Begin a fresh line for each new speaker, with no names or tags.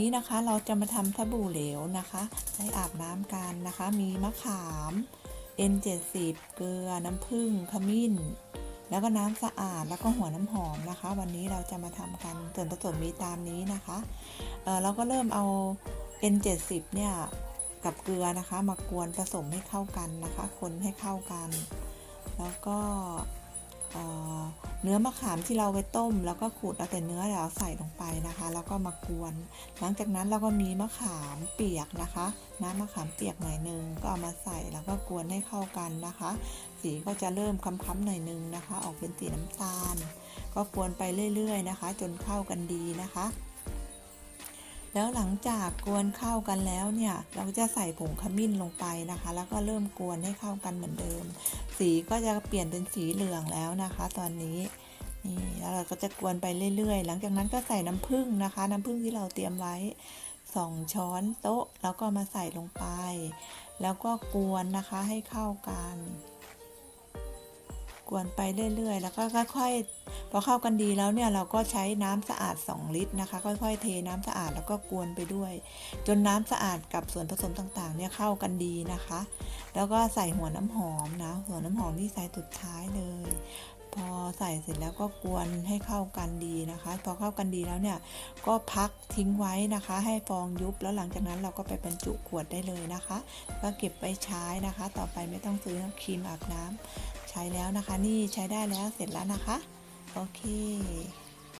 นี้นะคะเราจะมาทำสบู่เหลวนะคะใช้อาบน้ำกันนะคะ มีมะขาม N70 เกลือน้ำผึ้งขมิ้น แล้วก็น้ำสะอาดแล้วก็หัวน้ำหอมนะคะ วันนี้เราจะมาทำกันส่วนผสมมีตามนี้นะคะเเราก็เริ่มเอา N70 เนี่ยกับเกลือนะคะ มากวนผสมให้เข้ากันนะคะ คนให้เข้ากัน แล้วก็ เเนื้อมะขามที่เราไปต้ม แล้วก็ขูดเอาแต่เนื้อแล้วใส่ลงไปนะคะ แล้วก็มากวน หลังจากนั้นเราก็มีมะขามเปียกนะคะ น้ำมะขามเปียกหน่อยนึงก็เอามาใส่แล้วก็กวนให้เข้ากันนะคะ สีก็จะเริ่มค้ำๆหน่อยนึงนะคะ ออกเป็นสีน้ำตาล ก็กวนไปเรื่อยๆนะคะ จนเข้ากันดีนะคะ แล้วหลังจากกวนเข้ากันแล้วเนี่ย เราจะใส่ผงขมิ้นลงไปนะคะ แล้วก็เริ่มกวนให้เข้ากันเหมือนเดิม สีก็จะเปลี่ยนเป็นสีเหลืองแล้วนะคะ ตอนนี้นี่แล้วเราก็จะกวนไปเรื่อยๆ หลังจากนั้นก็ใส่น้ำผึ้งนะคะ น้ำผึ้งที่เราเตรียมไว้ 2 ช้อนโต๊ะ แล้วก็มาใส่ลงไป แล้วก็กวนนะคะให้เข้ากัน กวนไปเรื่อยๆ แล้วก็ค่อยๆ พอเข้ากันดีแล้วเนี่ยเราก็ใช้น้ำสะอาด 2 ลิตรนะคะ ค่อยๆ เทน้ำสะอาดแล้วก็กวนไปด้วย จนน้ำสะอาดกับส่วนผสมต่างๆ เนี่ยเข้ากันดีนะคะ แล้วก็ใส่หัวน้ำหอมนะหัวน้ำหอมที่ใส่สุดท้ายเลย พอใส่เสร็จแล้วก็กวนให้เข้ากันดีนะคะ พอเข้ากันดีแล้วเนี่ยก็พักทิ้งไว้นะคะ ให้ฟองยุบแล้วหลังจากนั้นเราก็ไปบรรจุขวดได้เลยนะคะ ก็เก็บไปใช้นะคะ ต่อไปไม่ต้องซื้อครีมอาบน้ำใช้แล้วนะคะ นี่ใช้ได้แล้วเสร็จแล้วนะคะ โอเค